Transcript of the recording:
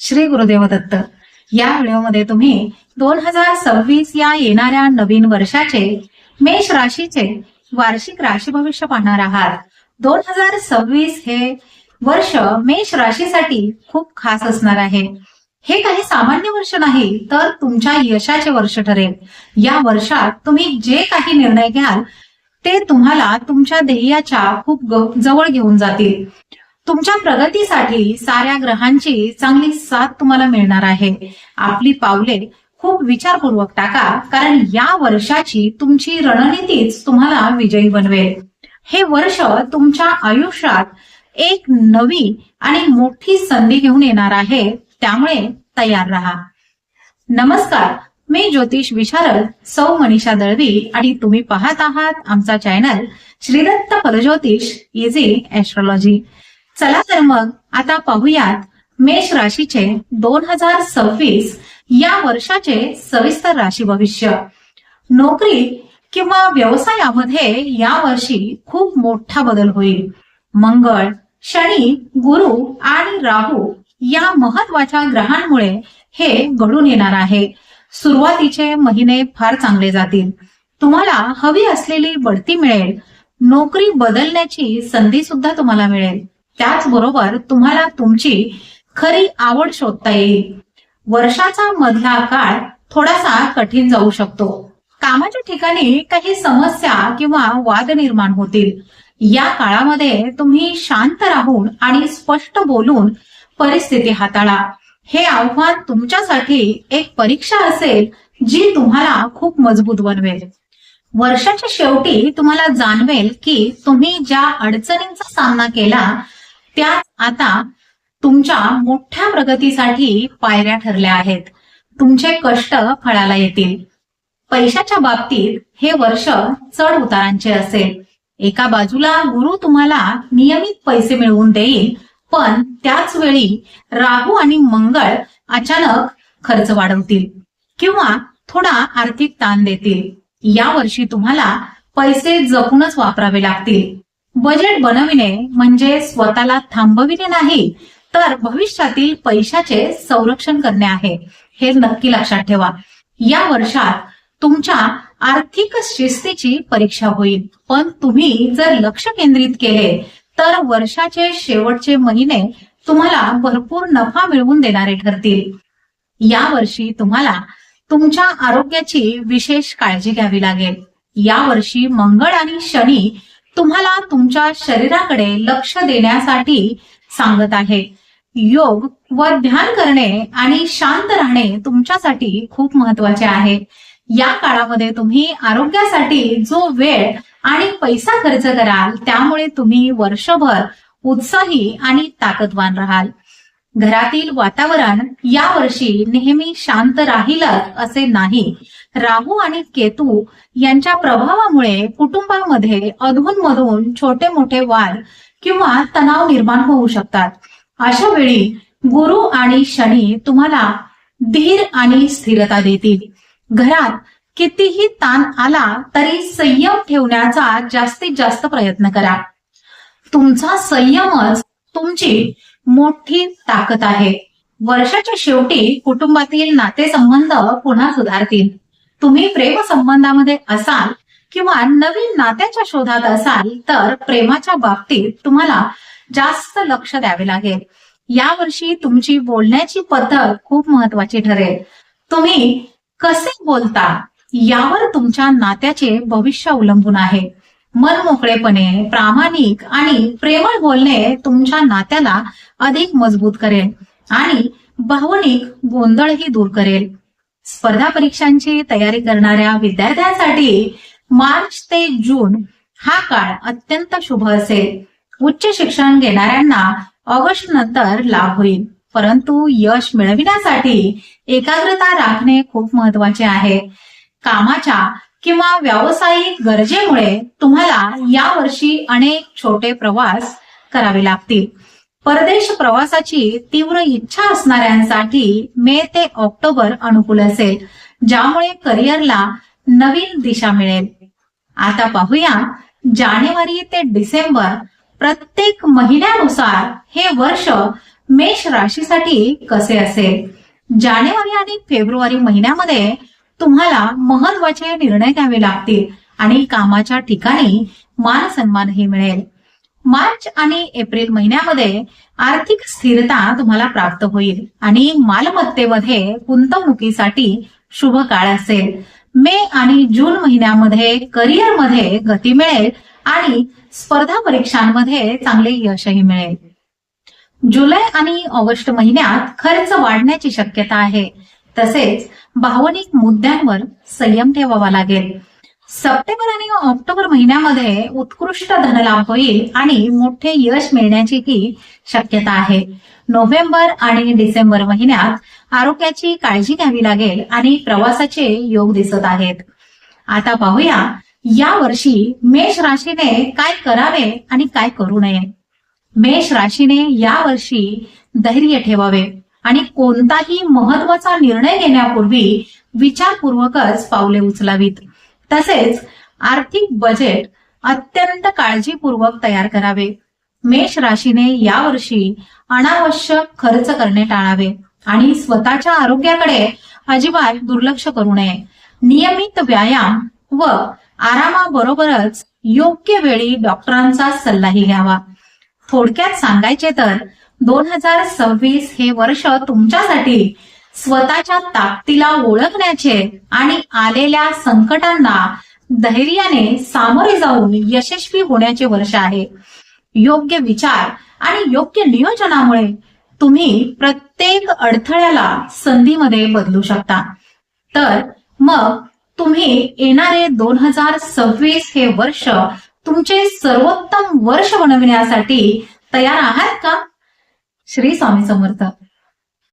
श्री गुरुदेव दत्त या व्हिडिओमध्ये तुम्ही दोन हजार सव्वीस या येणाऱ्या नवीन वर्षाचे मेष राशीचे वार्षिक राशी भविष्य पाहणार आहात. दोन हजार सव्वीस हे वर्ष मेष राशीसाठी खूप खास असणार आहे. हे काही सामान्य वर्ष नाही तर तुमच्या यशाचे वर्ष ठरेल. या वर्षात तुम्ही जे काही निर्णय घ्याल ते तुम्हाला तुमच्या ध्येयाच्या खूप जवळ घेऊन जातील. तुमच्या प्रगतीसाठी साऱ्या ग्रहांची चांगली साथ तुम्हाला मिळणार आहे. आपली पावले खूप विचारपूर्वक टाका कारण या वर्षाची तुमची रणनीतीच तुम्हाला विजयी बनवेल. हे वर्ष तुमच्या आयुष्यात एक नवी आणि मोठी संधी घेऊन येणार आहे. त्यामुळे तयार राहा. नमस्कार मी ज्योतिष विशारद सौ मनीषा दळवी आणि तुम्ही पाहत आहात आमचा चॅनल श्रीदत्त फलज्योतिष इझी एस्ट्रॉलॉजी चला तर मग आता पाहूयात मेष राशीचे दोन हजार सव्वीस या वर्षाचे सविस्तर राशी भविष्य. नोकरी किंवा व्यवसायामध्ये या वर्षी खूप मोठा बदल होईल. मंगळ शनी गुरु आणि राहू या महत्त्वाच्या ग्रहांमुळे हे घडून येणार आहे. सुरुवातीचे महिने फार चांगले जातील. तुम्हाला हवी असलेली बढती मिळेल. नोकरी बदलण्याची संधी सुद्धा तुम्हाला मिळेल. त्याचबरोबर तुम्हाला तुमची खरी आवड शोधता येईल. वर्षाचा मधला काळ थोडासा कठीण जाऊ शकतो. कामाच्या ठिकाणी काही समस्या किंवा वाद निर्माण होतील. या काळामध्ये तुम्ही शांत राहून आणि स्पष्ट बोलून परिस्थिती हाताळा. हे आव्हान तुमच्यासाठी एक परीक्षा असेल जी तुम्हाला खूप मजबूत बनवेल. वर्षाच्या शेवटी तुम्हाला जाणवेल की तुम्ही ज्या अडचणींचा सामना केला त्याच आता तुमच्या मोठ्या प्रगतीसाठी पायऱ्या ठरल्या आहेत. तुमचे कष्ट फळाला येतील. पैशाच्या बाबतीत हे वर्ष चढ उतारांचे असेल. एका बाजूला गुरु तुम्हाला नियमित पैसे मिळवून देईल पण त्याच वेळी राहू आणि मंगळ अचानक खर्च वाढवतील किंवा थोडा आर्थिक ताण देतील. या वर्षी तुम्हाला पैसे जपूनच वापरावे लागतील. बजेट बनविणे म्हणजे स्वतःला थांबविणे नाही तर भविष्यातील पैशाचे संरक्षण करणे आहे. हे नक्की लक्षात ठेवा. या वर्षात तुमच्या आर्थिक शिस्तीची परीक्षा होईल. पण तुम्ही जर लक्ष केंद्रित केले तर वर्षाचे शेवटचे महिने तुम्हाला भरपूर नफा मिळवून देणारे ठरतील. या वर्षी तुम्हाला तुमच्या आरोग्याची विशेष काळजी घ्यावी लागेल. या वर्षी मंगळ आणि शनी तुम्हाला तुमच्या शरीराकडे लक्ष देण्यासाठी सांगत आहे. योग व ध्यान करणे आणि शांत राहणे तुमच्यासाठी खूप महत्त्वाचे आहे. या काळामध्ये तुम्ही आरोग्यासाठी जो वेळ आणि पैसा खर्च कराल त्यामुळे तुम्ही वर्षभर उत्साही आणि ताकदवान राहाल. घरातील वातावरण या वर्षी नेहमी शांत राहीलच असे नाही. राहू आणि केतू यांच्या प्रभावामुळे कुटुंबामध्ये अधूनमधून छोटे मोठे वाद किंवा तणाव निर्माण होऊ शकतात. अशा वेळी गुरु आणि शनी तुम्हाला धीर आणि स्थिरता देतील. घरात कितीही ताण आला तरी संयम ठेवण्याचा जास्तीत जास्त प्रयत्न करा. तुमचा संयमच तुमची मोठी ताकद आहे. वर्षाच्या शेवटी कुटुंबातील नातेसंबंध पुन्हा सुधारतील. तुम्ही प्रेम संबंधामध्ये असाल किंवा नवीन नात्याच्या शोधात असाल तर प्रेमाच्या बाबतीत तुम्हाला जास्त लक्ष द्यावे लागेल. यावर्षी तुमची बोलण्याची पद्धत खूप महत्वाची ठरेल. तुम्ही कसे बोलता यावर तुमच्या नात्याचे भविष्य अवलंबून आहे. मनमोकळेपणे प्रामाणिक आणि प्रेमळ बोलणे तुमच्या नात्याला अधिक मजबूत करेल आणि भावनिक गोंधळही दूर करेल. स्पर्धा परीक्षांची तयारी करणाऱ्या विद्यार्थ्यांसाठी मार्च ते जून हा काळ अत्यंत शुभ असेल. उच्च शिक्षण घेणाऱ्यांना ऑगस्ट नंतर लाभ होईल. परंतु यश मिळविण्यासाठी एकाग्रता राखणे खूप महत्त्वाचे आहे. कामाच्या किंवा व्यावसायिक गरजेमुळे तुम्हाला या वर्षी अनेक छोटे प्रवास करावे लागतील. परदेश प्रवासाची तीव्र इच्छा असणाऱ्यांसाठी मे ते ऑक्टोबर अनुकूल असेल ज्यामुळे करिअरला नवीन दिशा मिळेल. आता पाहूया जानेवारी ते डिसेंबर प्रत्येक महिन्यानुसार हे वर्ष मेष राशीसाठी कसे असेल? जानेवारी आणि फेब्रुवारी महिन्यामध्ये तुम्हाला महत्त्वाचे निर्णय घ्यावे लागतील आणि कामाच्या ठिकाणी मान सन्मानही मिळेल. मार्च आणि एप्रिल महिन्यामध्ये आर्थिक स्थिरता तुम्हाला प्राप्त होईल आणि मालमत्तेमध्ये गुंतवणुकीसाठी शुभ काळ असेल. मे आणि जून महिन्यामध्ये करिअरमध्ये गती मिळेल आणि स्पर्धा परीक्षांमध्ये चांगले यशही मिळेल. जुलै आणि ऑगस्ट महिन्यात खर्च वाढण्याची शक्यता आहे. तसेच भावनिक मुद्द्यांवर संयम ठेवावा लागेल. सप्टेंबर आणि ऑक्टोबर महिन्यामध्ये उत्कृष्ट धनलाभ होईल आणि मोठे यश मिळण्याचीही शक्यता आहे. नोव्हेंबर आणि डिसेंबर महिन्यात आरोग्याची काळजी घ्यावी लागेल आणि प्रवासाचे योग दिसत आहेत. आता पाहूया या वर्षी मेष राशीने काय करावे आणि काय करू नये? मेष राशीने या वर्षी धैर्य ठेवावे आणि कोणताही महत्त्वाचा निर्णय घेण्यापूर्वी विचारपूर्वकच पावले उचलावीत. तसेच आर्थिक बजेट अत्यंत काळजीपूर्वक तयार करावे. मेष राशीने यावर्षी अनावश्यक खर्च करणे टाळावे आणि स्वतःच्या आरोग्याकडे अजिबात दुर्लक्ष करू नये. नियमित व्यायाम व आरामाबरोबरच योग्य वेळी डॉक्टरांचा सल्लाही घ्यावा. थोडक्यात सांगायचे तर दोन हजार सव्वीस हे वर्ष तुमच्यासाठी स्वतःच्या ताकदीला ओळखण्याचे आणि आलेल्या संकटांना धैर्याने सामोरे जाऊन यशस्वी होण्याचे वर्ष आहे. योग्य विचार आणि योग्य नियोजनामुळे तुम्ही प्रत्येक अडथळ्याला संधीमध्ये बदलू शकता. तर मग तुम्ही येणारे दोन हजार सव्वीस हे वर्ष तुमचे सर्वोत्तम वर्ष बनविण्यासाठी तयार आहात का? श्री स्वामी समर्थ.